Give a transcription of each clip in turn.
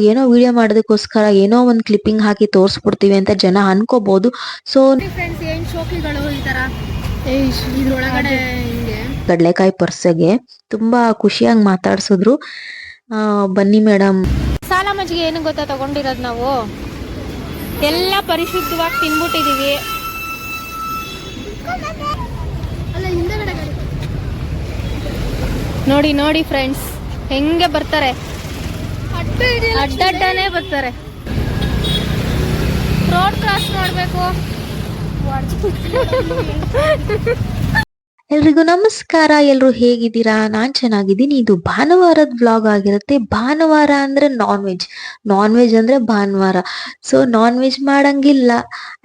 ಏನೋ ವಿಡಿಯೋ ಮಾಡೋದಕ್ಕೋಸ್ಕರ ಏನೋ ಒಂದು ಕ್ಲಿಪ್ಪಿಂಗ್ ಹಾಕಿ ತೋರಿಸ್ಬಿಡ್ತೀವಿ ಅಂತ ಜನ ಅನ್ಕೋಬಹುದು ಸೊ ಫ್ರೆಂಡ್ಸ್ ಏನ್ ಶೋಕಿಗಳು ಈ ತರ? ಇದ್ರೊಳಗಡೆ ಹಿಂಗೆ. ಕಡಲೆಕಾಯಿ ಪರ್ಸೆಗೆ ತುಂಬಾ ಖುಷಿಯಾಗಿ ಮಾತಾಡ್ಸಿದ್ರು. ಆ, ಬನ್ನಿ ಮೇಡಮ್ ಸಾಲ ಮಜ್ಜಿಗೆ ಏನು ಗೊತ್ತಾ ತಗೊಂಡಿರೋದು ನಾವು? ಎಲ್ಲ ಪರಿಶುದ್ಧವಾಗಿ ತಿನ್ಬಿಟ್ಟಿದೀವಿ. ನೋಡಿ ನೋಡಿ ಫ್ರೆಂಡ್ಸ್ ಹೆಂಗೆ ಬರ್ತಾರೆ? ಅಡ್ಡಡ್ಡನೇ ಬರ್ತಾರೆ. ರೋಡ್ ಕ್ರಾಸ್ ಮಾಡಬೇಕು. ಎಲ್ರಿಗೂ ನಮಸ್ಕಾರ, ಎಲ್ರು ಹೇಗಿದ್ದೀರಾ? ನಾನ್ ಚೆನ್ನಾಗಿದ್ದೀನಿ. ಇದು ಭಾನುವಾರದ ಬ್ಲಾಗ್ ಆಗಿರುತ್ತೆ. ಭಾನುವಾರ ಅಂದ್ರೆ ನಾನ್ ವೆಜ್ ನಾನ್ ವೆಜ್ ಅಂದ್ರೆ ಭಾನುವಾರ. ಸೊ ನಾನ್ ವೆಜ್ ಮಾಡಂಗಿಲ್ಲ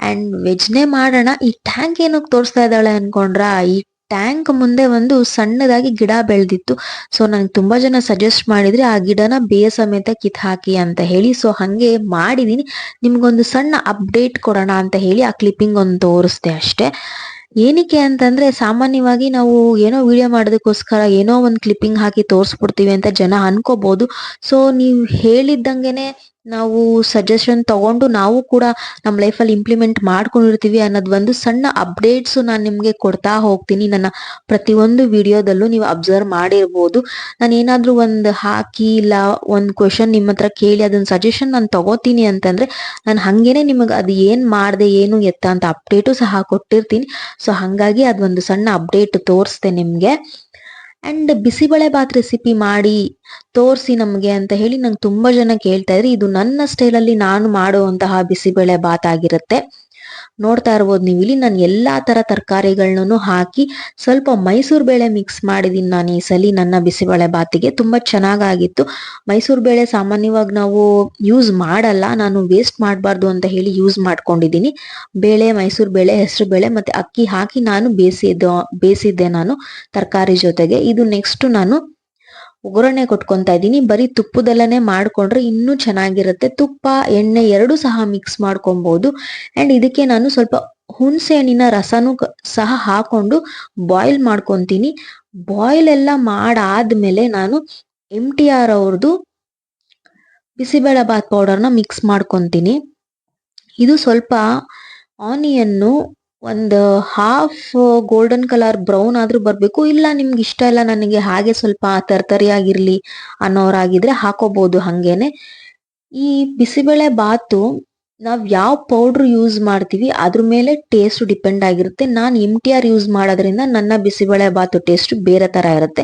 ಅಂಡ್ ವೆಜ್ನೇ ಮಾಡೋಣ. ಈ ಟ್ಯಾಂಕ್ ಏನಕ್ಕೆ ತೋರಿಸ್ತಾ ಇದ್ದಾಳೆ ಅನ್ಕೊಂಡ್ರ? ಈ ಟ್ಯಾಂಕ್ ಮುಂದೆ ಒಂದು ಸಣ್ಣದಾಗಿ ಗಿಡ ಬೆಳೆದಿತ್ತು. ಸೊ ನನಗೆ ತುಂಬಾ ಜನ ಸಜೆಸ್ಟ್ ಮಾಡಿದ್ರೆ ಆ ಗಿಡನ ಬೇಯ ಸಮೇತ ಕಿತ್ ಹಾಕಿ ಅಂತ ಹೇಳಿ. ಸೊ ಹಂಗೆ ಮಾಡಿದೀನಿ. ನಿಮ್ಗೊಂದು ಸಣ್ಣ ಅಪ್ಡೇಟ್ ಕೊಡೋಣ ಅಂತ ಹೇಳಿ ಆ ಕ್ಲಿಪ್ಪಿಂಗ್ ಒಂದು ತೋರಿಸ್ದೆ ಅಷ್ಟೇ. ಏನಕ್ಕೆ ಅಂತಂದ್ರೆ ಸಾಮಾನ್ಯವಾಗಿ ನಾವು ಏನೋ ವಿಡಿಯೋ ಮಾಡೋದಕ್ಕೋಸ್ಕರ ಏನೋ ಒಂದು ಕ್ಲಿಪ್ಪಿಂಗ್ ಹಾಕಿ ತೋರಿಸ್ಬಿಡ್ತೀವಿ ಅಂತ ಜನ ಅನ್ಕೋಬಹುದು ಸೊ ನೀವು ಹೇಳಿದ್ದಂಗೆನೆ ನಾವು ಸಜೆಷನ್ ತಗೊಂಡು ನಾವು ಕೂಡ ನಮ್ಮ ಲೈಫಲ್ಲಿ ಇಂಪ್ಲಿಮೆಂಟ್ ಮಾಡ್ಕೊಂಡಿರ್ತೀವಿ ಅನ್ನೋದು ಒಂದು ಸಣ್ಣ ಅಪ್ಡೇಟ್ಸ್ ನಾನು ನಿಮಗೆ ಕೊಡ್ತಾ ಹೋಗ್ತೀನಿ. ನನ್ನ ಪ್ರತಿಯೊಂದು ವಿಡಿಯೋದಲ್ಲೂ ನೀವು ಅಬ್ಸರ್ವ್ ಮಾಡಿರ್ಬೋದು. ನಾನು ಏನಾದ್ರೂ ಒಂದು ಹಾಕಿ ಇಲ್ಲ ಒಂದು ಕ್ವೆಶನ್ ನಿಮ್ಮ ಹತ್ರ ಕೇಳಿ ಅದನ್ನ ಸಜೆಷನ್ ನಾನು ತಗೋತೀನಿ ಅಂತಂದ್ರೆ ನಾನು ಹಂಗೇನೆ ನಿಮಗೆ ಅದು ಏನು ಮಾಡಿದೆ, ಏನು ಎತ್ತ ಅಂತ ಅಪ್ಡೇಟು ಸಹ ಕೊಟ್ಟಿರ್ತೀನಿ. ಸೊ ಹಾಗಾಗಿ ಅದೊಂದು ಸಣ್ಣ ಅಪ್ಡೇಟ್ ತೋರಿಸ್ದೆ ನಿಮ್ಗೆ. ಅಂಡ್ ಬಿಸಿಬೇಳೆ ಬಾತ್ ರೆಸಿಪಿ ಮಾಡಿ ತೋರಿಸಿ ನಮಗೆ ಅಂತ ಹೇಳಿ ನಂಗೆ ತುಂಬಾ ಜನ ಕೇಳ್ತಾ ಇದ್ರಿ. ಇದು ನನ್ನ ಸ್ಟೈಲಲ್ಲಿ ನಾನು ಮಾಡುವಂತಹ ಬಿಸಿಬೇಳೆ ಬಾತ್ ಆಗಿರುತ್ತೆ. ನೋಡ್ತಾ ಇರ್ಬೋದು. ನೀವು ಇಲ್ಲಿ ನಾನು ಎಲ್ಲಾ ತರ ತರಕಾರಿಗಳನ್ನೂ ಹಾಕಿ ಸ್ವಲ್ಪ ಮೈಸೂರು ಬೇಳೆ ಮಿಕ್ಸ್ ಮಾಡಿದೀನಿ ನಾನು ಈ ಸಲ ನನ್ನ ಬಿಸಿಬೇಳೆ ಬಾತಿಗೆ. ತುಂಬಾ ಚೆನ್ನಾಗಾಗಿತ್ತು. ಮೈಸೂರು ಬೇಳೆ ಸಾಮಾನ್ಯವಾಗಿ ನಾವು ಯೂಸ್ ಮಾಡಲ್ಲ, ನಾನು ವೇಸ್ಟ್ ಮಾಡಬಾರ್ದು ಅಂತ ಹೇಳಿ ಯೂಸ್ ಮಾಡ್ಕೊಂಡಿದ್ದೀನಿ ಬೇಳೆ, ಮೈಸೂರು ಬೇಳೆ, ಹೆಸರು ಬೇಳೆ ಮತ್ತೆ ಅಕ್ಕಿ ಹಾಕಿ ನಾನು ಬೇಯಿಸಿದ್ದು ಬೇಯಿಸಿದ್ದೆ ನಾನು ತರಕಾರಿ ಜೊತೆಗೆ. ಇದು ನೆಕ್ಸ್ಟ್ ನಾನು ಒಗ್ಗರಣೆ ಕೊಟ್ಕೊಂತ ಇದ್ದೀನಿ. ಬರೀ ತುಪ್ಪದಲ್ಲೇ ಮಾಡ್ಕೊಂಡ್ರೆ ಇನ್ನೂ ಚೆನ್ನಾಗಿರುತ್ತೆ. ತುಪ್ಪ, ಎಣ್ಣೆ ಎರಡು ಸಹ ಮಿಕ್ಸ್ ಮಾಡ್ಕೊಬಹುದು ಅಂಡ್ ಇದಕ್ಕೆ ನಾನು ಸ್ವಲ್ಪ ಹುಣಸೆ ಹಣ್ಣಿನ ರಸನೂ ಸಹ ಹಾಕೊಂಡು ಬಾಯ್ಲ್ ಮಾಡ್ಕೊತೀನಿ. ಬಾಯ್ಲ್ ಎಲ್ಲ ಮಾಡಾದ್ಮೇಲೆ ನಾನು ಎಂ ಟಿ ಆರ್ ಅವ್ರದ್ದು ಬಿಸಿಬೇಳೆ ಬಾತ್ ಪೌಡರ್ನ ಮಿಕ್ಸ್ ಮಾಡ್ಕೊತೀನಿ. ಇದು ಸ್ವಲ್ಪ ಆನಿಯನ್ನು ಒಂದು ಹಾಫ್ ಗೋಲ್ಡನ್ ಕಲರ್ ಬ್ರೌನ್ ಆದ್ರೂ ಬರಬೇಕು. ಇಲ್ಲ, ನಿಮ್ಗೆ ಇಷ್ಟ ಇಲ್ಲ, ನನಗೆ ಹಾಗೆ ಸ್ವಲ್ಪ ತರ್ತರಿಯಾಗಿರ್ಲಿ ಅನ್ನೋರಾಗಿದ್ರೆ ಹಾಕೋಬಹುದು ಹಂಗೇನೆ. ಈ ಬಿಸಿಬೇಳೆ ಬಾತು ನಾವ್ ಯಾವ ಪೌಡರ್ ಯೂಸ್ ಮಾಡ್ತೀವಿ, ಅದ್ರ ಮೇಲೆ ಟೇಸ್ಟ್ ಡಿಪೆಂಡ್ ಆಗಿರುತ್ತೆ. ನಾನು ಎಂ ಟಿ ಆರ್ ಯೂಸ್ ಮಾಡೋದ್ರಿಂದ ನನ್ನ ಬಿಸಿಬೇಳೆ ಬಾತು ಟೇಸ್ಟ್ ಬೇರೆ ತರ ಇರುತ್ತೆ.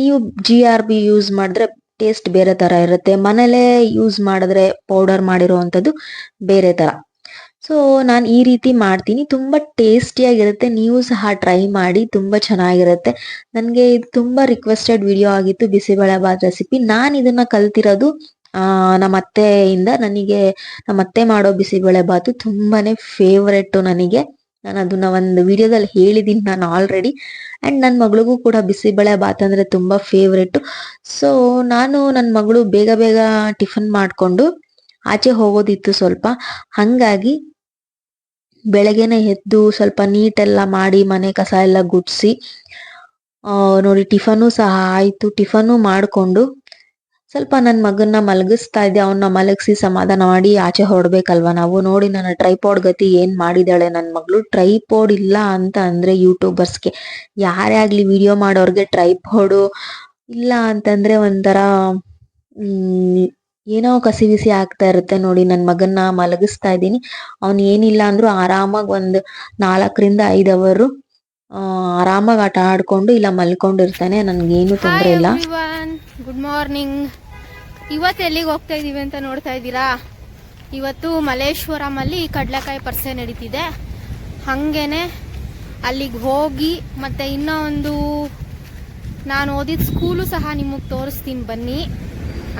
ನೀವು ಜಿ ಆರ್ ಬಿ ಯೂಸ್ ಮಾಡಿದ್ರೆ ಟೇಸ್ಟ್ ಬೇರೆ ತರ ಇರುತ್ತೆ. ಮನೇಲೆ ಯೂಸ್ ಮಾಡಿದ್ರೆ ಪೌಡರ್ ಮಾಡಿರುವಂತದ್ದು ಬೇರೆ ತರ. ಸೊ ನಾನು ಈ ರೀತಿ ಮಾಡ್ತೀನಿ. ತುಂಬ ಟೇಸ್ಟಿಯಾಗಿರುತ್ತೆ ನೀವು ಸಹ ಟ್ರೈ ಮಾಡಿ ತುಂಬ ಚೆನ್ನಾಗಿರುತ್ತೆ. ನನಗೆ ಇದು ತುಂಬ ರಿಕ್ವೆಸ್ಟೆಡ್ ವಿಡಿಯೋ ಆಗಿತ್ತು. ಬಿಸಿಬೇಳೆ ಬಾತ್ ರೆಸಿಪಿ ನಾನು ಇದನ್ನು ಕಲ್ತಿರೋದು ನಮ್ಮ ಅತ್ತೆಯಿಂದ. ನನಗೆ ನಮ್ಮ ಅತ್ತೆ ಮಾಡೋ ಬಿಸಿಬೇಳೆ ತುಂಬಾ ಫೇವ್ರೆಟ್ ನನಗೆ. ನಾನು ಅದನ್ನ ಒಂದು ವಿಡಿಯೋದಲ್ಲಿ ಹೇಳಿದ್ದೀನಿ ನಾನು ಆಲ್ರೆಡಿ ಆ್ಯಂಡ್ ನನ್ನ ಮಗಳಿಗೂ ಕೂಡ ಬಿಸಿಬೇಳೆ ಬಾತ್ ಅಂದರೆ ತುಂಬ ಫೇವ್ರೆಟ್ ಸೊ ನಾನು ನನ್ನ ಮಗಳು ಬೇಗ ಬೇಗ ಟಿಫನ್ ಮಾಡಿಕೊಂಡು ಆಚೆ ಹೋಗೋದಿತ್ತು ಸ್ವಲ್ಪ. ಹಂಗಾಗಿ ಬೆಳಗ್ಗೆನೆ ಎದ್ದು ಸ್ವಲ್ಪ ನೀಟೆಲ್ಲ ಮಾಡಿ ಮನೆ ಕಸ ಎಲ್ಲ ಗುಡಿಸಿ ನೋಡಿ ಟಿಫನು ಸಹ ಆಯ್ತು. ಟಿಫನು ಮಾಡ್ಕೊಂಡು ಸ್ವಲ್ಪ ನನ್ನ ಮಗನ್ನ ಮಲಗಿಸ್ತಾ ಇದ್ದೆ. ಅವನ್ನ ಮಲಗಿಸಿ ಸಮಾಧಾನ ಮಾಡಿ ಆಚೆ ಹೊರಡ್ಬೇಕಲ್ವ ನಾವು? ನೋಡಿ ನನ್ನ ಟ್ರೈಪಾಡ್ ಗತಿ ಏನ್ ಮಾಡಿದಾಳೆ ನನ್ನ ಮಗಳು. ಟ್ರೈಪಾಡ್ ಇಲ್ಲ ಅಂತ ಅಂದ್ರೆ ಯೂಟ್ಯೂಬರ್ಸ್ಗೆ ಯಾರೇ ಆಗ್ಲಿ ವಿಡಿಯೋ ಮಾಡೋರ್ಗೆ ಟ್ರೈಪಾಡು ಇಲ್ಲ ಅಂತಂದ್ರೆ ಒಂಥರ ಏನೋ ಕಸಿ ಬಿಸಿ ಆಗ್ತಾ ಇರುತ್ತೆ ನೋಡಿ ನನ್ನ ಮಗನ್ನ ಮಲಗಿಸ್ತಾ ಇದ್ದೀನಿ. ಅವ್ನ್ ಏನಿಲ್ಲ ಅಂದ್ರು ಆರಾಮಾಗಿ ಒಂದ್ ನಾಲ್ಕರಿಂದ ಐದು ಅವರು ಆರಾಮಾಗಿ ಆಟ ಆಡ್ಕೊಂಡು ಇಲ್ಲ ಮಲ್ಕೊಂಡಿರ್ತಾನೆ ಏನು ತೊಂದರೆ ಇಲ್ಲ. ಗುಡ್ ಮಾರ್ನಿಂಗ್ ಇವತ್ತು ಎಲ್ಲಿಗೆ ಹೋಗ್ತಾ ಇದೀವಿ ಅಂತ ನೋಡ್ತಾ ಇದ್ದೀರಾ? ಇವತ್ತು ಮಲೇಶ್ವರಮಲ್ಲಿ ಅಲ್ಲಿ ಕಡ್ಲೆಕಾಯಿ ಪರ್ಸೆ ನಡೀತಿದೆ. ಹಂಗೇನೆ ಅಲ್ಲಿಗೆ ಹೋಗಿ ಮತ್ತೆ ಇನ್ನೂ ಒಂದು ನಾನು ಓದಿದ ಸ್ಕೂಲು ಸಹ ನಿಮಗೆ ತೋರಿಸ್ತೀನಿ ಬನ್ನಿ.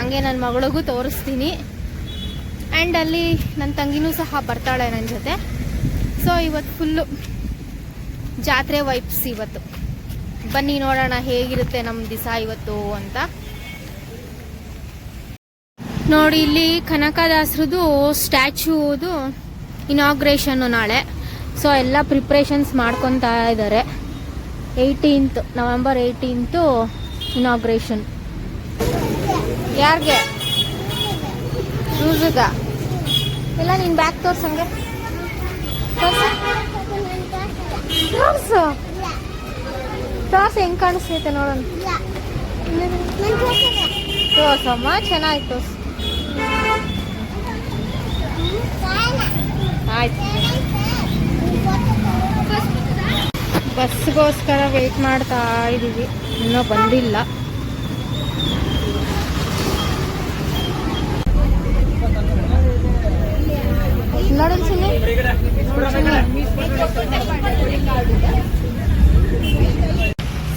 ಹಂಗೆ ನನ್ನ ಮಗಳಿಗೂ ತೋರಿಸ್ತೀನಿ. ಆ್ಯಂಡ್ ಅಲ್ಲಿ ನನ್ನ ತಂಗಿನೂ ಸಹ ಬರ್ತಾಳೆ ನನ್ನ ಜೊತೆ. ಸೊ ಇವತ್ತು ಫುಲ್ಲು ಜಾತ್ರೆ ವೈಪ್ಸ್ ಇವತ್ತು. ಬನ್ನಿ ನೋಡೋಣ ಹೇಗಿರುತ್ತೆ ನಮ್ಮ ದಿಸ ಇವತ್ತು ಅಂತ. ನೋಡಿ, ಇಲ್ಲಿ ಕನಕದಾಸರದು ಸ್ಟ್ಯಾಚ್ಯೂದು ಇನಾಗ್ರೇಷನ್ನು ನಾಳೆ. ಸೊ ಎಲ್ಲ ಪ್ರಿಪ್ರೇಷನ್ಸ್ ಮಾಡ್ಕೊತಾ ಇದ್ದಾರೆ. ಏಯ್ಟೀನ್ತ್ ನವೆಂಬರ್ ಏಯ್ಟೀನ್ತು ಇನಾಗ್ರೇಷನ್ ಯಾರಿಗೆ? ಶೂಸ್ಗ ಇಲ್ಲ, ನೀನು ಬ್ಯಾಗ್ ತೋರ್ಸಂಗೆ ತೋರ್ಸು. ತೋರ್ಸು. ತೋರ್ಸು, ಹೆಂಗ್ ಕಾಣಿಸ್ತೈತೆ ನೋಡೋಣ. ತೋರ್ಸಮ್ಮ, ಚೆನ್ನಾಗಿ ತೋರ್ಸು. ಆಯ್ತು. ಬಸ್ಗೋಸ್ಕರ ವೆಯ್ಟ್ ಮಾಡ್ತಾ ಇದ್ದೀವಿ ಇನ್ನೂ ಬಂದಿಲ್ಲ.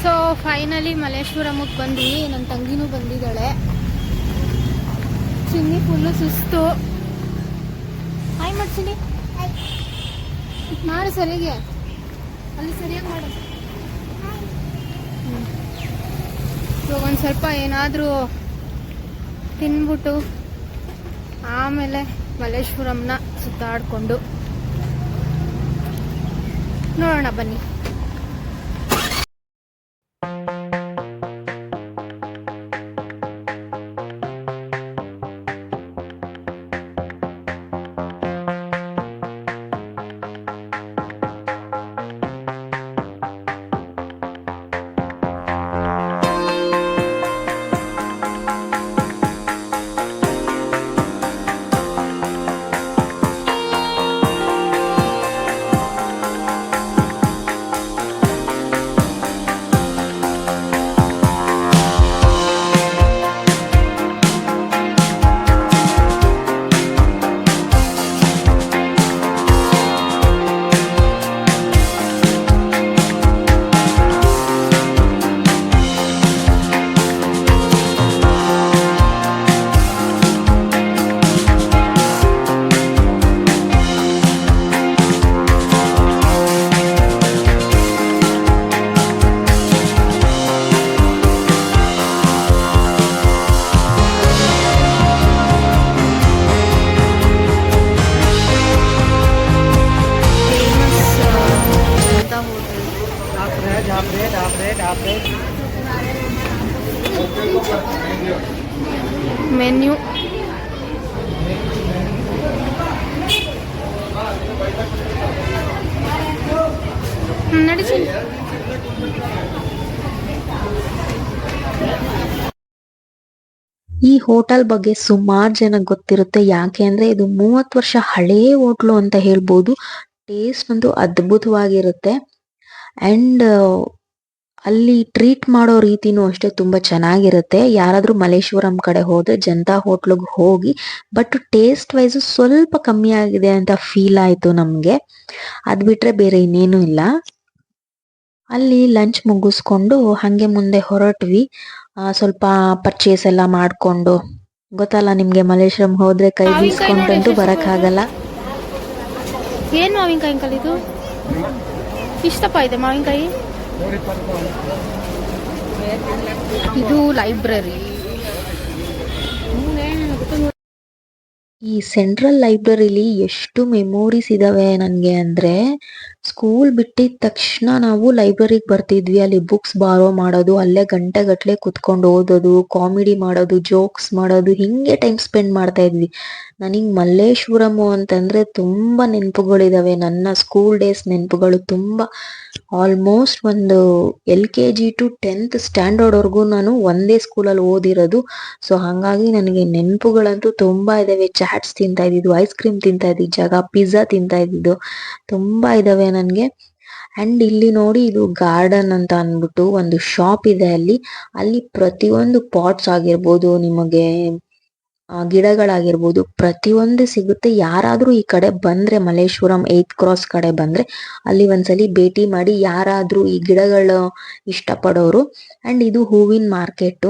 ಸೊ ಫೈನಲಿ ಮಲ್ಲೇಶ್ವರಮಕ್ಕೆ ಬಂದ್ವಿ. ನನ್ನ ತಂಗಿನೂ ಬಂದಿದ್ದಾಳೆ. ಚಿನ್ನಿ ಫುಲ್ಲು ಸುಸ್ತು. ಹಾಯ್ ಮಾಡ್ಸಿನಿ ಮಾಡು ಸರಿಗೆ. ಅಲ್ಲಿ ಸರಿಯಾಗಿ ಮಾಡು. ಸೊ ಒಂದು ಸ್ವಲ್ಪ ಏನಾದರೂ ತಿನ್ಬಿಟ್ಟು ಆಮೇಲೆ ಮಲ್ಲೇಶ್ವರಂನ ಸುತ್ತಾಡಿಕೊಂಡು ನೋಡೋಣ ಬನ್ನಿ. ಈ ಹೋಟೆಲ್ ಬಗ್ಗೆ ಸುಮಾರು ಜನ ಗೊತ್ತಿರುತ್ತೆ. ಯಾಕೆ ಅಂದ್ರೆ ಇದು ಮೂವತ್ತು ವರ್ಷ ಹಳೇ ಹೋಟ್ಲು ಅಂತ ಹೇಳ್ಬೋದು. ಟೇಸ್ಟ್ ಒಂದು ಅದ್ಭುತವಾಗಿರುತ್ತೆ. ಅಂಡ್ ಅಲ್ಲಿ ಟ್ರೀಟ್ ಮಾಡೋ ರೀತಿನೂ ಅಷ್ಟೇ ತುಂಬಾ ಚೆನ್ನಾಗಿರುತ್ತೆ. ಯಾರಾದ್ರೂ ಮಲ್ಲೇಶ್ವರಂ ಕಡೆ ಹೋದ್ರೆ ಜನತಾ ಹೋಟ್ಲಿಗೆ ಹೋಗಿ, ಬಟ್ ಟೇಸ್ಟ್ ವೈಸ್ ಸ್ವಲ್ಪ ಕಮ್ಮಿ ಆಗಿದೆ ಅಂತ ಫೀಲ್ ಆಯ್ತು ನಮ್ಗೆ. ಅದ್ ಬಿಟ್ರೆ ಬೇರೆ ಇನ್ನೇನು ಇಲ್ಲ. ಅಲ್ಲಿ ಲಂಚ್ ಮುಗಿಸ್ಕೊಂಡು ಹಂಗೆ ಮುಂದೆ ಹೊರಟ್ವಿ. ಸ್ವಲ್ಪ ಪರ್ಚೇಸ್ ಎಲ್ಲ ಮಾಡ್ಕೊಂಡು. ಗೊತ್ತಲ್ಲ ನಿಮ್ಗೆ ಮಲ್ಲೇಶ್ವರಂ ಹೋದ್ರೆ ಕೈ ಬೀಸ್ಕೊಂಡು ಬೀಸ್ಕೊಂಡಂತೂ ಬರಕ್ಕಾಗಲ್ಲ ಏನ್ ಮಾವಿನಕಾಯಿ ಅಂಕಲ್ ಇದು? ಇಷ್ಟಪ್ಪ ಇದೆ ಮಾವಿನಕಾಯಿ? ಇದು ಲೈಬ್ರರಿ ಈ ಸೆಂಟ್ರಲ್ ಲೈಬ್ರರಿಲಿ ಎಷ್ಟು ಮೆಮೊರೀಸ್ ಇದಾವೆ ನನಗೆ ಅಂದ್ರೆ ಸ್ಕೂಲ್ ಬಿಟ್ಟಿದ ತಕ್ಷಣ ನಾವು ಲೈಬ್ರರಿಗೆ ಬರ್ತಿದ್ವಿ. ಅಲ್ಲಿ ಬುಕ್ಸ್ ಬಾರೋ ಮಾಡೋದು, ಅಲ್ಲೇ ಗಂಟೆ ಗಟ್ಲೆ ಕುತ್ಕೊಂಡು ಓದೋದು ಕಾಮಿಡಿ ಮಾಡೋದು ಜೋಕ್ಸ್ ಮಾಡೋದು, ಹಿಂಗೆ ಟೈಮ್ ಸ್ಪೆಂಡ್ ಮಾಡ್ತಾ ಇದ್ವಿ. ನನಗೆ ಮಲ್ಲೇಶ್ವರಂ ಅಂತಂದ್ರೆ ತುಂಬಾ ನೆನಪುಗಳಿದಾವೆ. ನನ್ನ ಸ್ಕೂಲ್ ಡೇಸ್ ನೆನಪುಗಳು ತುಂಬಾ ಆಲ್ಮೋಸ್ಟ್ ಒಂದು L K G to tenth standard ವರ್ಗು ನಾನು ಒಂದೇ ಸ್ಕೂಲಲ್ಲಿ ಓದಿರೋದು. ಸೊ ಹಂಗಾಗಿ ನನಗೆ ನೆನಪುಗಳಂತೂ ತುಂಬಾ ಇದಾವೆ. ಚಾಟ್ಸ್ ತಿಂತಾ ಇದ್ದಿದ್ದು ಐಸ್ ಕ್ರೀಮ್ ತಿಂತಾ ಇದ್ದಿದ್ದು, ಜಾಗ ಪಿಜ್ಜಾ ತಿಂತಾ ಇದ್ದಿದ್ದು, ತುಂಬಾ ಇದಾವೆ. ನನ್ಗೆ. ಅಂಡ್ ಇಲ್ಲಿ ನೋಡಿ ಇದು ಗಾರ್ಡನ್ ಅಂತ ಅಂದ್ಬಿಟ್ಟು ಒಂದು ಶಾಪ್ ಇದೆ ಅಲ್ಲಿ. ಅಲ್ಲಿ ಪ್ರತಿಯೊಂದು ಪಾಟ್ಸ್ ಆಗಿರ್ಬೋದು ನಿಮಗೆ ಆ, ಗಿಡಗಳಾಗಿರ್ಬೋದು ಪ್ರತಿಯೊಂದು ಸಿಗುತ್ತೆ. ಯಾರಾದ್ರೂ ಈ ಕಡೆ ಬಂದ್ರೆ ಮಲ್ಲೇಶ್ವರಂ ಏತ್ ಕ್ರಾಸ್ ಕಡೆ ಬಂದ್ರೆ ಅಲ್ಲಿ ಒಂದ್ಸಲಿ ಭೇಟಿ ಮಾಡಿ ಯಾರಾದ್ರೂ ಈ ಗಿಡಗಳು ಇಷ್ಟಪಡೋರು. ಅಂಡ್ ಇದು ಹೂವಿನ ಮಾರ್ಕೆಟ್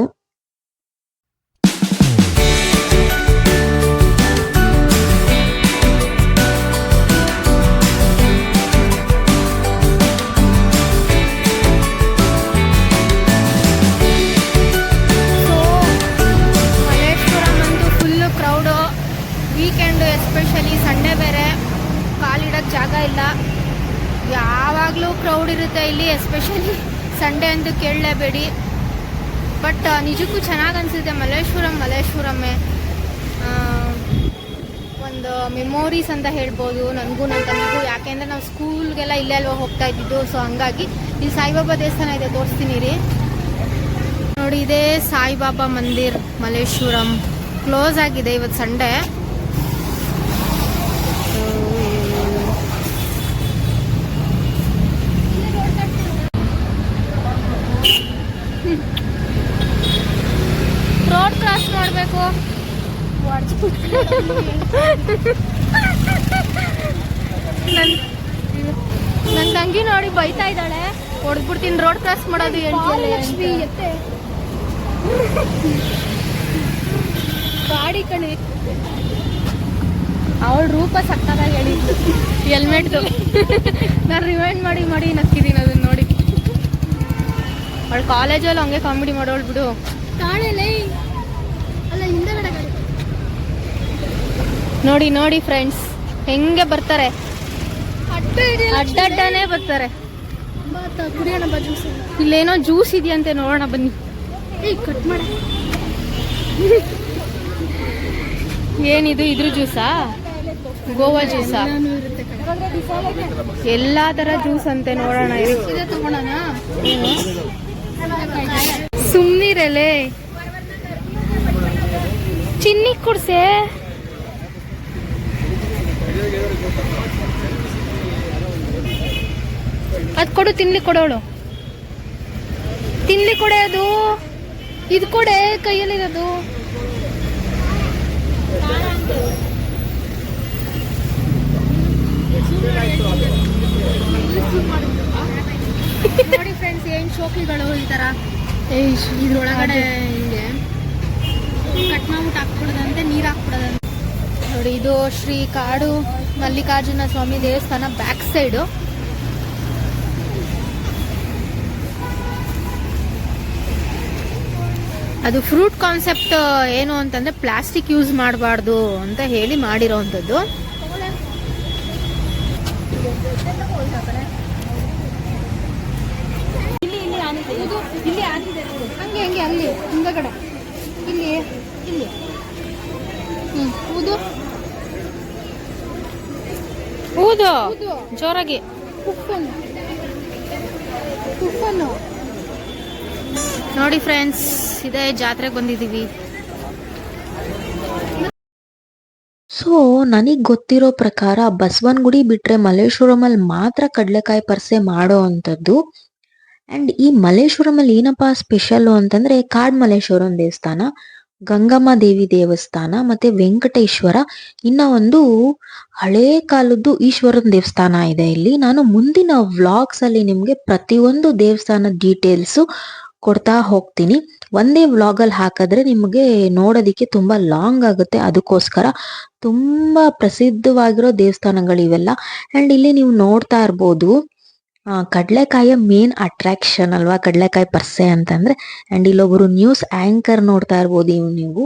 ಕ್ರೌಡ್ ಇರುತ್ತೆ ಇಲ್ಲಿ ಎಸ್ಪೆಷಲಿ ಸಂಡೇ ಅಂತೂ ಕೇಳಲೇಬೇಡಿ. ಬಟ್ ನಿಜಕ್ಕೂ ಚೆನ್ನಾಗಿ ಅನಿಸುತ್ತೆ ಮಲ್ಲೇಶ್ವರಂ, ಮಲ್ಲೇಶ್ವರಮ್ಮೇ. ಒಂದು ಮೆಮೊರೀಸ್ ಅಂತ ಹೇಳ್ಬೋದು ನನಗೂ ನನ್ನ ತಮ್ಮಿಗೂ. ಯಾಕೆಂದರೆ ನಾವು ಸ್ಕೂಲ್ಗೆಲ್ಲ ಇಲ್ಲೇ ಅಲ್ವ ಹೋಗ್ತಾ ಇದ್ದಿದ್ದು ಸೊ ಹಂಗಾಗಿ ಇಲ್ಲಿ ಸಾಯಿಬಾಬಾ ದೇವಸ್ಥಾನ ಇದೆ, ತೋರಿಸ್ತೀನಿ ರೀ. ನೋಡಿ, ಇದೇ ಸಾಯಿಬಾಬಾ ಮಂದಿರ್ ಮಲ್ಲೇಶ್ವರಂ. ಕ್ಲೋಸ್ ಆಗಿದೆ ಇವತ್ತು ಸಂಡೇ ರೋಡ್ ಕ್ರಾಸ್ ಮಾಡಬೇಕು ನನ್ನ ತಂಗಿ ನೋಡಿ ಬೈತಾ ಇದ್ದಾಳೆ. ಹೊಡೆದ್ಬಿಡ್ತೀನಿ ರೋಡ್ ಕ್ರಾಸ್ ಮಾಡೋದು ಹೇಳ್ತೀನಿ ಗಾಡಿ ಕಣೆ. ಅವಳ ರೂಪ ಸಕ್ಕತ್ತಾಗಿ ಹೇಳಿ ಹೆಲ್ಮೆಟ್ ನಾನು ರಿವೈಂಡ್ ಮಾಡಿ ಮಾಡಿ ನಕ್ಕಿದ್ದೀನಿ ಅದನ್ನ ನೋಡಿ. ಅವಳು ಕಾಲೇಜಲ್ಲಿ ಹಂಗೆ ಕಾಮಿಡಿ ಮಾಡೋಳ್ ಬಿಡು. ನೋಡಿ ನೋಡಿ ಫ್ರೆಂಡ್ಸ್ ಹೆಂಗೆ ಬರ್ತಾರೆ? ಅಡ್ಡಡ್ಡನೇ ಬರ್ತಾರೆ. ಇಲ್ಲೇನೋ ಜ್ಯೂಸ್ ಇದೆಯಂತೆ ನೋಡೋಣ ಬನ್ನಿ. ಕಟ್ ಮಾಡ. ಏನಿದು ಇದ್ರ ಜ್ಯೂಸಾ ಗೋವಾ ಜ್ಯೂಸಾ ಎಲ್ಲಾ ತರ ಜ್ಯೂಸ್ ಅಂತೆ ನೋಡೋಣ ಸುಮ್ನಿರಲೇ. ಚಿನ್ನಿ ಕುಡ್ಸೆ? ಅದ್ ಕೊಡು ತಿನ್ಲಿ ಕೊಡೋಳು ತಿನ್ಲಿ ಕೊಡೆ ಅದು. ಇದು ಕೊಡೆ ಕೈಯಲ್ಲಿರೋದು. ನೋಡಿ ಫ್ರೆಂಡ್ಸ್ ಏನ್ ಶೋಕಿಗಳು ಈ ತರ? ಇದ್ರೊಳಗಡೆ ಹಿಂಗೆ. ಕಟ್ ಮಾಡ್ಬಿಟ್ಟು ಹಾಕ್ಬಿಡೋದಂತೆ ನೀರ್ ಹಾಕ್ಬಿಡೋದಂತೆ. ನೋಡಿ ಇದು ಶ್ರೀ ಕಾಡು ಮಲ್ಲಿಕಾರ್ಜುನ ಸ್ವಾಮಿ ದೇವಸ್ಥಾನ ಬ್ಯಾಕ್ ಸೈಡು ಅದು ಫ್ರೂಟ್ ಕಾನ್ಸೆಪ್ಟ್ ಏನು ಅಂತಂದ್ರೆ ಪ್ಲಾಸ್ಟಿಕ್ ಯೂಸ್ ಮಾಡಬಾರ್ದು ಅಂತ ಹೇಳಿ ಮಾಡಿರೋವಂಥದ್ದು ಇಲ್ಲಿ ಹಂಗೆ ಹಂಗೆ ಅಲ್ಲಿ ಹಿಂದಗಡೆ. ಇಲ್ಲಿ ಇಲ್ಲಿ. ಹ್ಮ್ ಊದು. ಜೋರಾಗಿ. ನೋಡಿ ಫ್ರೆಂಡ್ಸ್, ಇದೇ ಜಾತ್ರೆಗೆ ಬಂದಿದ್ದೀವಿ ಸೊ, ನನಗ್ ಗೊತ್ತಿರೋ ಪ್ರಕಾರ ಬಸವನಗುಡಿ ಬಿಟ್ರೆ ಮಲ್ಲೇಶ್ವರಮಲ್ಲಿ ಮಾತ್ರ ಕಡ್ಲೆಕಾಯಿ ಪರ್ಸೆ ಮಾಡೋ ಅಂತದ್ದು ಅಂಡ್ ಈ ಮಲ್ಲೇಶ್ವರಮಲ್ಲಿ ಏನಪ್ಪಾ ಸ್ಪೆಷಲ್ ಅಂತಂದ್ರೆ ಕಾಡ್ ಮಲ್ಲೇಶ್ವರಂ ದೇವಸ್ಥಾನ. ಗಂಗಮ್ಮ ದೇವಿ ದೇವಸ್ಥಾನ ಮತ್ತೆ ವೆಂಕಟೇಶ್ವರ ಇನ್ನ ಒಂದು ಹಳೇ ಕಾಲದ್ದು ಈಶ್ವರನ ದೇವಸ್ಥಾನ ಇದೆ ಇಲ್ಲಿ. ನಾನು ಮುಂದಿನ ವ್ಲಾಗ್ಸ್ ಅಲ್ಲಿ ನಿಮ್ಗೆ ಪ್ರತಿಯೊಂದು ದೇವಸ್ಥಾನದ ಡೀಟೇಲ್ಸ್ ಕೊಡ್ತಾ ಹೋಗ್ತೀನಿ. ಒಂದೇ ವ್ಲಾಗ್ ಅಲ್ಲಿ ಹಾಕಿದ್ರೆ ನಿಮಗೆ ನೋಡೋದಿಕ್ಕೆ ತುಂಬಾ ಲಾಂಗ್ ಆಗುತ್ತೆ. ಅದಕ್ಕೋಸ್ಕರ ತುಂಬಾ ಪ್ರಸಿದ್ಧವಾಗಿರೋ ದೇವಸ್ಥಾನಗಳಿವೆಲ್ಲ. ಅಂಡ್ ಇಲ್ಲಿ ನೀವು ನೋಡ್ತಾ ಇರ್ಬೋದು. ಕಡ್ಲೆಕಾಯಿಯ ಮೇನ್ ಅಟ್ರಾಕ್ಷನ್ ಅಲ್ವಾ? ಕಡ್ಲೆಕಾಯಿ ಪರ್ಸೆ ಅಂತಂದ್ರೆ ಅಂಡ್ ಇಲ್ಲೊಬ್ರು ನ್ಯೂಸ್ ಆಂಕರ್ ನೋಡ್ತಾ ಇರ್ಬೋದು ಇವ್ ನೀವು.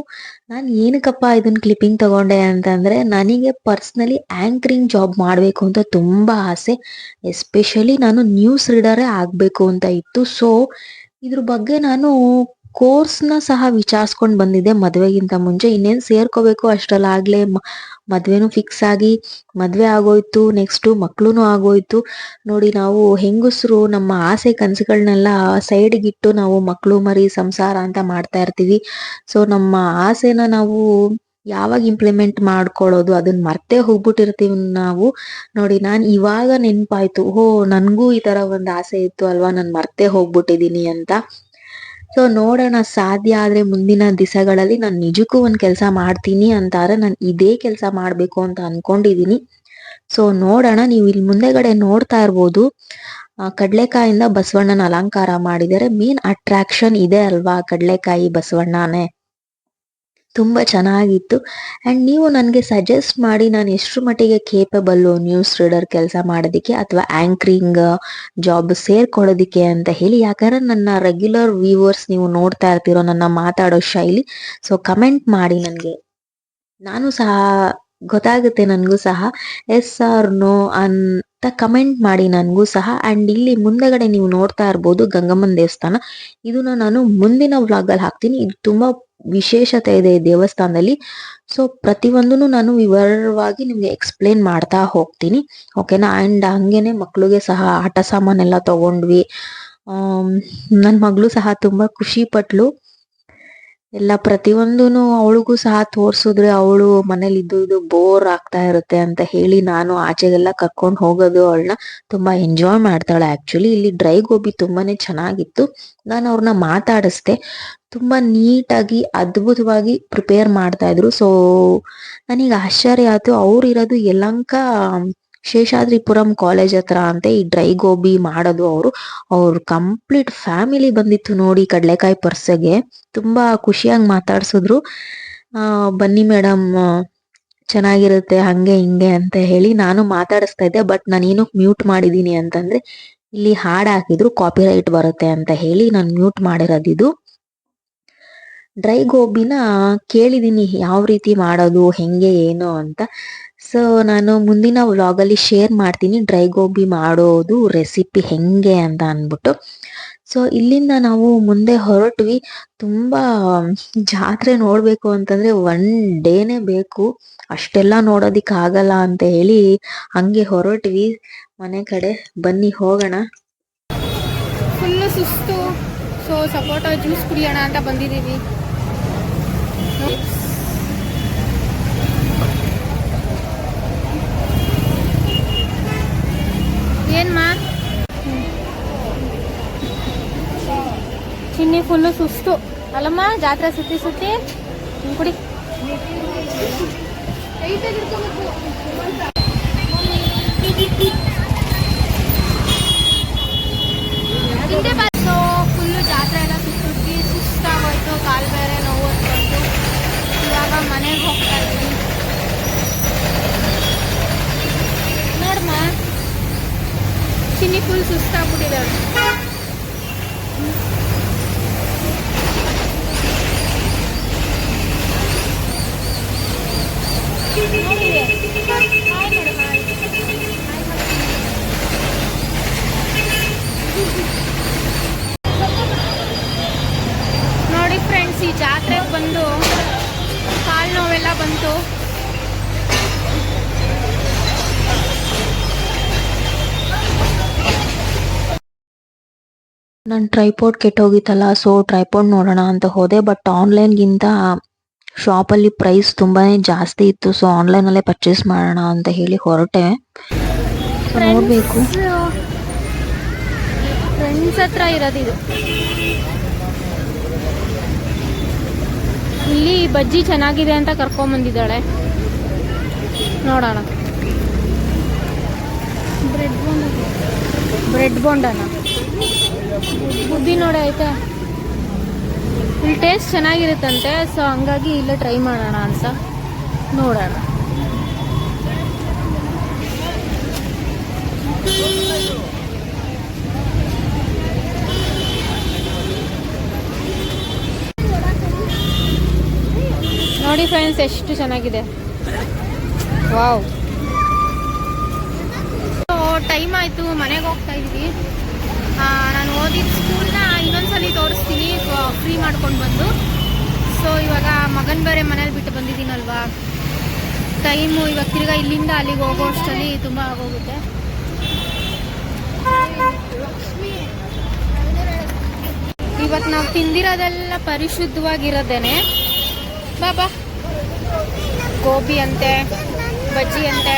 ನಾನು ಏನಕ್ಕಪ್ಪ ಇದನ್ನ ಕ್ಲಿಪ್ಪಿಂಗ್ ತಗೊಂಡೆ ಅಂತಂದ್ರೆ, ನನಗೆ ಪರ್ಸ್ನಲಿ ಆಂಕರಿಂಗ್ ಜಾಬ್ ಮಾಡಬೇಕು ಅಂತ ತುಂಬಾ ಆಸೆ. ಎಸ್ಪೆಷಲಿ ನಾನು ನ್ಯೂಸ್ ರೀಡರೇ ಆಗ್ಬೇಕು ಅಂತ ಇತ್ತು. ಸೊ ಇದ್ರ ಬಗ್ಗೆ ನಾನು ಕೋರ್ಸ್ನ ಸಹ ವಿಚಾರಿಸ್ಕೊಂಡು ಬಂದಿದ್ದೆ ಮದುವೆಗಿಂತ ಮುಂಚೆ. ಇನ್ನೇನು ಸೇರ್ಕೋಬೇಕು ಅಷ್ಟರಲ್ಲಾಗ್ಲೇ ಆಗಲೇ ಮದುವೆನೂ ಫಿಕ್ಸ್ ಆಗಿ ಮದುವೆ ಆಗೋಯ್ತು ನೆಕ್ಸ್ಟ್ ಮಕ್ಕಳೂ ಆಗೋಯ್ತು. ನೋಡಿ ನಾವು ಹೆಂಗಸರು ನಮ್ಮ ಆಸೆ ಕನಸುಗಳನ್ನೆಲ್ಲ ಸೈಡ್ಗಿಟ್ಟು ನಾವು ಮಕ್ಕಳು ಮರಿ ಸಂಸಾರ ಅಂತ ಮಾಡ್ತಾ ಇರ್ತೀವಿ. ಸೊ ನಮ್ಮ ಆಸೆನ ನಾವು ಯಾವಾಗ ಇಂಪ್ಲಿಮೆಂಟ್ ಮಾಡ್ಕೊಳ್ಳೋದು ಅದನ್ನ ಮರ್ತೇ ಹೋಗ್ಬಿಟ್ಟಿರ್ತೀವಿ ನಾವು. ನೋಡಿ ನಾನು ಇವಾಗ ನೆನಪಾಯ್ತು ಓ ನನಗೂ ಈ ತರ ಒಂದು ಆಸೆ ಇತ್ತು ಅಲ್ವಾ, ನಾನು ಮರ್ತೇ ಹೋಗ್ಬಿಟ್ಟಿದ್ದೀನಿ ಅಂತ. ಸೊ ನೋಡೋಣ, ಸಾಧ್ಯ ಆದ್ರೆ ಮುಂದಿನ ದಿಸಗಳಲ್ಲಿ ನಾನು ನಿಜಕ್ಕೂ ಒಂದ್ ಕೆಲಸ ಮಾಡ್ತೀನಿ ಅಂತಾರೆ ನಾನು ಇದೇ ಕೆಲಸ ಮಾಡಬೇಕು ಅಂತ ಅನ್ಕೊಂಡಿದೀನಿ. ಸೊ ನೋಡೋಣ, ನೀವು ಇಲ್ಲಿ ಮುಂದೆಗಡೆ ನೋಡ್ತಾ ಇರ್ಬೋದು. ಕಡ್ಲೆಕಾಯಿಂದ ಬಸವಣ್ಣನ ಅಲಂಕಾರ ಮಾಡಿದರೆ ಮೇನ್ ಅಟ್ರಾಕ್ಷನ್ ಇದೆ ಅಲ್ವಾ ಕಡಲೆಕಾಯಿ, ಬಸವಣ್ಣನೇ? ತುಂಬಾ ಚೆನ್ನಾಗಿತ್ತು. ಆ್ಯಂಡ್ ನೀವು ನನಗೆ ಸಜೆಸ್ಟ್ ಮಾಡಿ ನಾನು ಎಷ್ಟು ಮಟ್ಟಿಗೆ ಕೇಪಬಲ್ಲು ನ್ಯೂಸ್ ರೀಡರ್ ಕೆಲಸ ಮಾಡೋದಕ್ಕೆ ಅಥವಾ ಆ್ಯಂಕ್ರಿಂಗ್ ಜಾಬ್ ಸೇರ್ಕೊಳ್ಳೋದಕ್ಕೆ ಅಂತ ಹೇಳಿ. ಯಾಕಂದ್ರೆ ನನ್ನ ರೆಗ್ಯುಲರ್ ವ್ಯೂವರ್ಸ್ ನೀವು ನೋಡ್ತಾ ಇರ್ತೀರೋ, ನನ್ನ ಮಾತಾಡೋ ಶೈಲಿ. ಸೊ ಕಮೆಂಟ್ ಮಾಡಿ ನನಗೆ. ನಾನು ಸಹ, ಗೊತ್ತಾಗುತ್ತೆ ನನಗೂ ಸಹ ಎಸ್ ಆರ್ ನೋ ಅಂತ ಕಮೆಂಟ್ ಮಾಡಿ ನನಗೂ ಸಹ. ಆ್ಯಂಡ್ ಇಲ್ಲಿ ಮುಂದೆಗಡೆ ನೀವು ನೋಡ್ತಾ ಇರ್ಬೋದು ಗಂಗಮ್ಮನ ದೇವಸ್ಥಾನ. ಇದನ್ನ ನಾನು ಮುಂದಿನ ವ್ಲಾಗಲ್ಲಿ ಹಾಕ್ತೀನಿ. ಇದು ತುಂಬಾ ವಿಶೇಷತೆ ಇದೆ ಈ ದೇವಸ್ಥಾನದಲ್ಲಿ. ಸೊ ಪ್ರತಿಯೊಂದನ್ನು ನಾನು ವಿವರವಾಗಿ ನಿಮ್ಗೆ ಎಕ್ಸ್ಪ್ಲೇನ್ ಮಾಡ್ತಾ ಹೋಗ್ತೀನಿ. ಓಕೆನಾ ಅಂಡ್ ಹಂಗೇನೆ ಮಕ್ಕಳಿಗೆ ಸಹ ಆಟ ಸಾಮಾನೆಲ್ಲ ತಗೊಂಡ್ವಿ. ನನ್ನ ನನ್ ಮಗಳು ಸಹ ತುಂಬಾ ಖುಷಿ ಪಟ್ಲು. ಎಲ್ಲ ಪ್ರತಿಯೊಂದೂನು ಅವಳಿಗೂ ಸಹ ತೋರ್ಸಿದ್ರೆ ಅವಳು ಮನೇಲಿ ಇದ್ದು ಇದು ಬೋರ್ ಆಗ್ತಾ ಇರುತ್ತೆ ಅಂತ ಹೇಳಿ ನಾನು ಆಚೆಗೆಲ್ಲ ಕರ್ಕೊಂಡು ಹೋಗೋದು ಅವಳನ್ನ ತುಂಬಾ ಎಂಜಾಯ್ ಮಾಡ್ತಾಳೆ. ಆಕ್ಚುಲಿ ಇಲ್ಲಿ ಡ್ರೈ ಗೋಬಿ ತುಂಬಾನೇ ಚೆನ್ನಾಗಿತ್ತು. ನಾನು ಅವ್ರನ್ನ ಮಾತಾಡಿಸ್ದೆ. ತುಂಬಾ ನೀಟಾಗಿ, ಅದ್ಭುತವಾಗಿ ಪ್ರಿಪೇರ್ ಮಾಡ್ತಾ ಇದ್ರು. ಸೊ ನನಗೆ ಆಶ್ಚರ್ಯ ಆಯ್ತು. ಅವ್ರು ಇರೋದು ಯಲಂಕ ಶೇಷಾದ್ರಿಪುರಂ ಕಾಲೇಜ್ ಹತ್ರ ಅಂತೆ ಈ ಡ್ರೈ ಗೋಬಿ ಮಾಡೋದು ಅವರು. ಅವ್ರ ಕಂಪ್ಲೀಟ್ ಫ್ಯಾಮಿಲಿ ಬಂದಿತ್ತು ನೋಡಿ ಕಡಲೆಕಾಯಿ ಪರ್ಸೆಗೆ. ತುಂಬಾ ಖುಷಿಯಾಗಿ ಮಾತಾಡ್ಸಿದ್ರು. ಬನ್ನಿ ಮೇಡಮ್ ಚೆನ್ನಾಗಿರುತ್ತೆ ಹಂಗೆ ಹಿಂಗೆ ಅಂತ ಹೇಳಿ ನಾನು ಮಾತಾಡಿಸ್ತಾ ಇದ್ದೆ. ಬಟ್ ನಾನು ಏನಕ್ಕೆ ಮ್ಯೂಟ್ ಮಾಡಿದ್ದೀನಿ ಅಂತಂದ್ರೆ ಇಲ್ಲಿ ಹಾಡ್ ಹಾಕಿದ್ರು ಕಾಪಿ ರೈಟ್ ಬರುತ್ತೆ ಅಂತ ಹೇಳಿ ನಾನು ಮ್ಯೂಟ್ ಮಾಡಿರೋದಿದು ಡ್ರೈ ಗೋಬಿನ ಕೇಳಿದೀನಿ, ಯಾವ ರೀತಿ ಮಾಡೋದು, ಹೆಂಗೆ, ಏನು ಅಂತ. ಸೊ ನಾನು ಮುಂದಿನ ವ್ಲಾಗ್ ಅಲ್ಲಿ ಶೇರ್ ಮಾಡ್ತೀನಿ ಡ್ರೈ ಗೋಬಿ ಮಾಡೋದು ರೆಸಿಪಿ ಹೆಂಗೆ ಅಂತ ಅಂದ್ಬಿಟ್ಟು. ಸೊ ಇಲ್ಲಿಂದ ನಾವು ಮುಂದೆ ಹೊರಟ್ವಿ. ತುಂಬ ಜಾತ್ರೆ ನೋಡಬೇಕು ಅಂತಂದ್ರೆ ಒನ್ ಡೇನೇ ಬೇಕು. ಅಷ್ಟೆಲ್ಲ ನೋಡೋದಿಕ್ ಆಗಲ್ಲ ಅಂತ ಹೇಳಿ ಹಂಗೆ ಹೊರಟ್ವಿ. ಮನೆ ಕಡೆ ಬನ್ನಿ, ಹೋಗೋಣ. ಫುಲ್ಲು ಸುಸ್ತು. ಸೊ ಸಪೋಟ ಜ್ಯೂಸ್ ಕುಡಿಯೋಣ ಅಂತ ಬಂದಿದ್ದೀವಿ. ಏನ್ಮಾ ಚಿನ್ನಿ ಫುಲ್ಲು ಸುಸ್ತು ಅಲ್ಲಮ್ಮ ಜಾತ್ರೆ ಸುತ್ತಿ ಸುತ್ತಿ ಹ್ಮ್, ಕುಡಿ ಹಿಂದೆ ಚಿನ್ನಿ ಫುಲ್ ನನ್ ಟ್ರೈಪೋಡ್ ಕೆಟ್ಟೋಗಿತ್ತಲ್ಲ ಸೊ ಟ್ರೈಪೋಡ್ ನೋಡೋಣ ಅಂತ ಹೋದೆ ಬಟ್ ಆನ್ಲೈನ್ಗಿಂತ ಶಾಪಲ್ಲಿ ಪ್ರೈಸ್ ತುಂಬಾ ಜಾಸ್ತಿ ಇತ್ತು ಸೊ ಆನ್ಲೈನಲ್ಲೇ ಪರ್ಚೇಸ್ ಮಾಡೋಣ ಅಂತ ಹೇಳಿ ಹೊರಟೆ. ನೋಡಬೇಕು ನೋಡ್ಬೇಕು. ಫ್ರೆಂಡ್ಸ್ ಹತ್ರ ಇರೋದಿದು ಇಲ್ಲಿ ಬಜ್ಜಿ ಚೆನ್ನಾಗಿದೆ ಅಂತ ಕರ್ಕೊಂಬಂದಿದ್ದಾಳೆ. ನೋಡೋಣ. ಬ್ರೆಡ್ ಬೋಂಡ ಬ್ರೆಡ್ ಬೋಂಡನ ಬುದ್ಧಿ ನೋಡಿ ಆಯ್ತಾ ಇಲ್ಲಿ ಟೇಸ್ಟ್ ಚೆನ್ನಾಗಿರುತ್ತಂತೆ ಸೊ ಹಂಗಾಗಿ ಇಲ್ಲೇ ಟ್ರೈ ಮಾಡೋಣ ಅಂತ ನೋಡೋಣ. ನೋಡಿ ಫ್ರೆಂಡ್ಸ್ ಎಷ್ಟು ಚೆನ್ನಾಗಿದೆ. ವಾವ್ ಟೈಮ್ ಆಯಿತು, ಮನೆಗೆ ಹೋಗ್ತಾ ಇದ್ವಿ. ನಾನು ಓದಿದ ಸ್ಕೂಲ್ನ ಇನ್ನೊಂದ್ಸಲಿ ತೋರಿಸ್ತೀನಿ. ಫ್ರೀ ಮಾಡ್ಕೊಂಡು ಬಂದು. ಸೊ ಇವಾಗ ಮಗನ ಬೇರೆ ಮನೇಲಿ ಬಿಟ್ಟು ಬಂದಿದ್ದೀನಲ್ವಾ? ಟೈಮು ಇವಾಗ ತಿರ್ಗಾ ಇಲ್ಲಿಂದ ಅಲ್ಲಿಗೆ ಹೋಗೋ ಅಷ್ಟರಲ್ಲಿ ತುಂಬ ಆಗೋಗುತ್ತೆ. ಇವತ್ತು ನಾವು ತಿಂದಿರೋದೆಲ್ಲ ಪರಿಶುದ್ಧವಾಗಿರೋದೇನೆ. ಬಾಬಾ ಗೋಬಿ ಅಂತೆ, ಬಜ್ಜಿ ಅಂತೆ.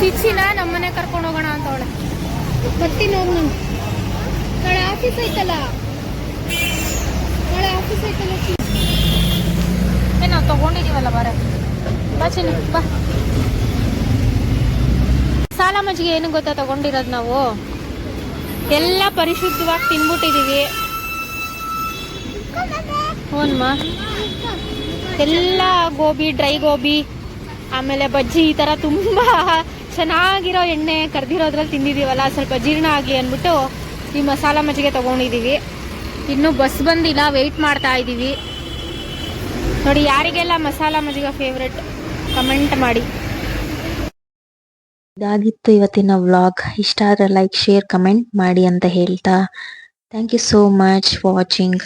ಚಿಚ್ಚಿನ ನಮ್ಮನೆ ಕರ್ಕೊಂಡು ಹೋಗೋಣ ಅಂತ ಅವಳೆ. ಬರ್ತೀನಿ ಹೋಗಿ ನಾನು. ನಾಳೆ ಆಫೀಸ್ ಐತಲ್ಲ? ನಾಳೆ ಆಫೀಸ್ ಐತಲ್ಲ ನಾವು ತಗೊಂಡಿದೀವಲ್ಲ, ಬಾರೆ. ಬಾ ಚಿನ್ನ, ಬಾ. ಸಾಲ ಮಜ್ಜಿಗೆ ಏನು ಗೊತ್ತಾ ತಗೊಂಡಿರೋದು ನಾವು? ಎಲ್ಲ ಪರಿಶುದ್ಧವಾಗಿ ತಿನ್ಬಿಟ್ಟಿದೀವಿ. ಹ್ಞೂನ್ಮ ಎಲ್ಲ ಗೋಬಿ, ಡ್ರೈ ಗೋಬಿ, ಆಮೇಲೆ ಬಜ್ಜಿ ಈ ಥರ ತುಂಬ ಚೆನ್ನಾಗಿರೋ ಎಣ್ಣೆ ಕರೆದಿರೋದ್ರಲ್ಲಿ ತಿಂದಿದ್ದೀವಲ್ಲ, ಸ್ವಲ್ಪ ಜೀರ್ಣ ಆಗಲಿ ಅಂದ್ಬಿಟ್ಟು ಈ ಮಸಾಲ ಮಜ್ಜಿಗೆ ತೊಗೊಂಡಿದ್ದೀವಿ. ಇನ್ನೂ ಬಸ್ ಬಂದಿಲ್ಲ ವೆಯ್ಟ್ ಮಾಡ್ತಾ ಇದ್ದೀವಿ. ನೋಡಿ, ಯಾರಿಗೆಲ್ಲ ಮಸಾಲ ಮಜ್ಜಿಗೆ ಫೇವ್ರೆಟ್ ಕಮೆಂಟ್ ಮಾಡಿ. ಇದಾಗಿತ್ತು ಇವತ್ತಿನ ವ್ಲಾಗ್ ಇಷ್ಟ ಆದರೆ ಲೈಕ್ ಶೇರ್ ಕಮೆಂಟ್ ಮಾಡಿ ಅಂತ ಹೇಳ್ತಾ. Thank you so much watching